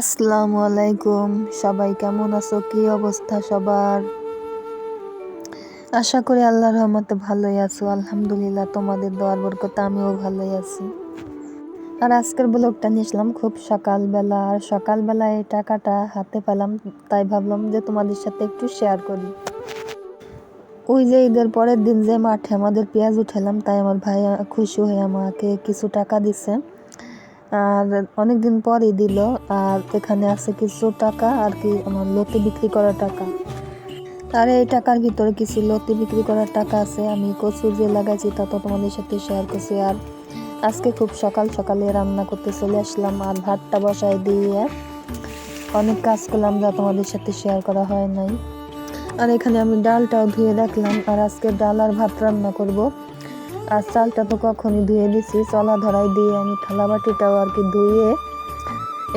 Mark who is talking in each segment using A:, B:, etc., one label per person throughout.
A: আসসালামু আলাইকুম। সবাই কেমন আছো? কি অবস্থা সবার? আশা করি আল্লাহর রহমতে ভালোই আছো। আলহামদুলিল্লাহ, তোমাদের দোয়ার বরকতে আমিও ভালোই আছি। আর আজকের ব্লগটা নিয়েছিলাম খুব সকালবেলা। আর সকালবেলা এই টাকাটা হাতে পেলাম, তাই ভাবলাম যে তোমাদের সাথে একটু শেয়ার করি। ওই যে ঈদের পরের দিন যে মাঠে আমাদের পেঁয়াজ উঠালাম, তাই আমার ভাই খুশি হয়ে আমাকে কিছু টাকা দিছে। আর অনেক দিন পরই দিল, আর এখানে আছে কিছু টাকা আর কি আমার লতি বিক্রি করার টাকা। আর এই টাকার ভিতরে কিছু লতি বিক্রি করার টাকা আছে, আমি কচু যে লাগাইছি তা তো তোমাদের সাথে শেয়ার করছি। আর আজকে খুব সকাল সকালে রান্না করতে চলে আসলাম, আর ভাতটা বসাই দিয়ে অনেক কাজ করলাম যা তোমাদের সাথে শেয়ার করা হয় নাই। আর এখানে আমি ডালটাও ধুয়ে রাখলাম, আর আজকে ডাল আর ভাত রান্না করব। আর চালটা তো কখনই ধুয়ে দিছি। চলা ধরাই দিয়ে আমি থালা বাটিটাও আর কি ধুয়ে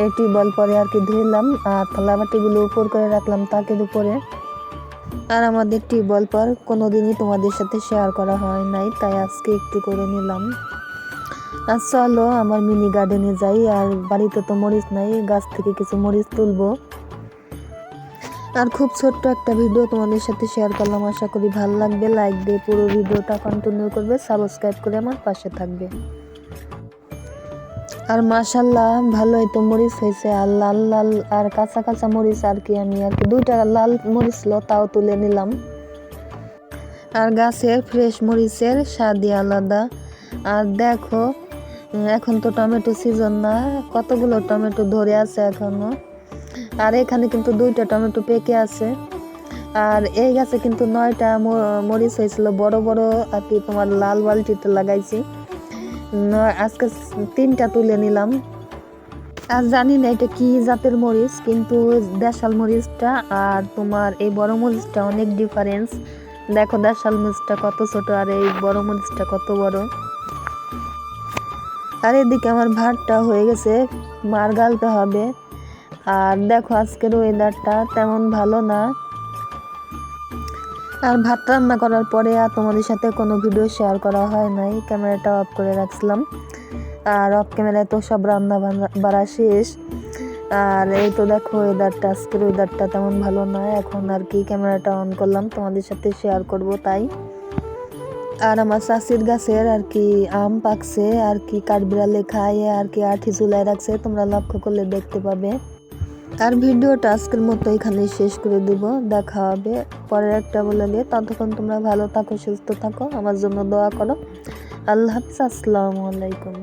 A: এই টিউবওয়েল পরে আর কি ধুইলাম আর থালা বাটিগুলো উপর করে রাখলাম তাকের উপরে। আর আমাদের টিউবওয়েল পর কোনোদিনই তোমাদের সাথে শেয়ার করা হয় নাই, তাই আজকে একটু করে নিলাম। আর চলো আমার মিনি গার্ডেনে যাই, আর বাড়িতে তো মরিচ নাই, গাছ থেকে কিছু মরিচ তুলবো। আর খুব ছোট্ট একটা ভিডিও তোমাদের সাথে শেয়ার করলাম। আশা করি ভালো লাগবে। লাইক দিয়ে পুরো ভিডিওটা কন্টিনিউ করবে। সাবস্ক্রাইব করে আমার পাশে থাকবে। আর মাশাল্লাহ ভালোই তো মরিচ হয়েছে। আর লাল লাল আর কাঁচা কাঁচা মরিচ আর কি আমি আর কি। দুইটা লাল মরিচ ছিল তাও তুলে নিলাম। আর গাছের ফ্রেশ মরিচের স্বাদই আলাদা। আর দেখো, এখন তো টমেটো সিজন না। কতগুলো টমেটো ধরে আছে এখনও? আর এখানে কিন্তু দুইটা টমেটো পেকে আছে। আর এই গাছে কিন্তু নয়টা মরিচ হয়েছিল। বড় বড় আর কি তোমার লাল বালতিতে লাগাইছি। আজকে তিনটা তুলে নিলাম। আর জানি না এটা কি জাতের মরিচ, কিন্তু দেশাল মরিচটা আর তোমার এই বড় মরিচটা অনেক ডিফারেন্স দেখো দেশাল মরিচটা কত ছোট আর এই বড় মরিচটা কত বড়। আর এদিকে আমার ভাতটা হয়ে গেছে, মার গালতে হবে। আর দেখো আজকের ওয়েদারটা তেমন ভালো না। আর ভাত রান্না করার পরে আর তোমাদের সাথে কোনো ভিডিও শেয়ার করা হয় নাই ক্যামেরাটা অফ করে রাখছিলাম। আর অফ ক্যামেরায় তো সব রান্না বাড়া শেষ। আর এই তো দেখো ওয়েদারটা আজকের ওয়েদারটা তেমন ভালো না, এখন আর কি ক্যামেরাটা অন করলাম, তোমাদের সাথে শেয়ার করব তাই। আর আমার চাষির গাছের আর কি আম পাকছে, আর কি কাঠবিড়ালে খায় আর কি আঠি ঝুলাই রাখছে, তোমরা লক্ষ্য করলে দেখতে পাবে। আর ভিডিওটা আজকের মতো এখানে শেষ করে দেব। দেখা হবে পরের একটা বলে দিয়ে ততক্ষণ তোমরা ভালো থাকো, সুস্থ থাকো। আমার জন্য দোয়া করো। আল্লাহ হাফিজ, আসসালামু আলাইকুম।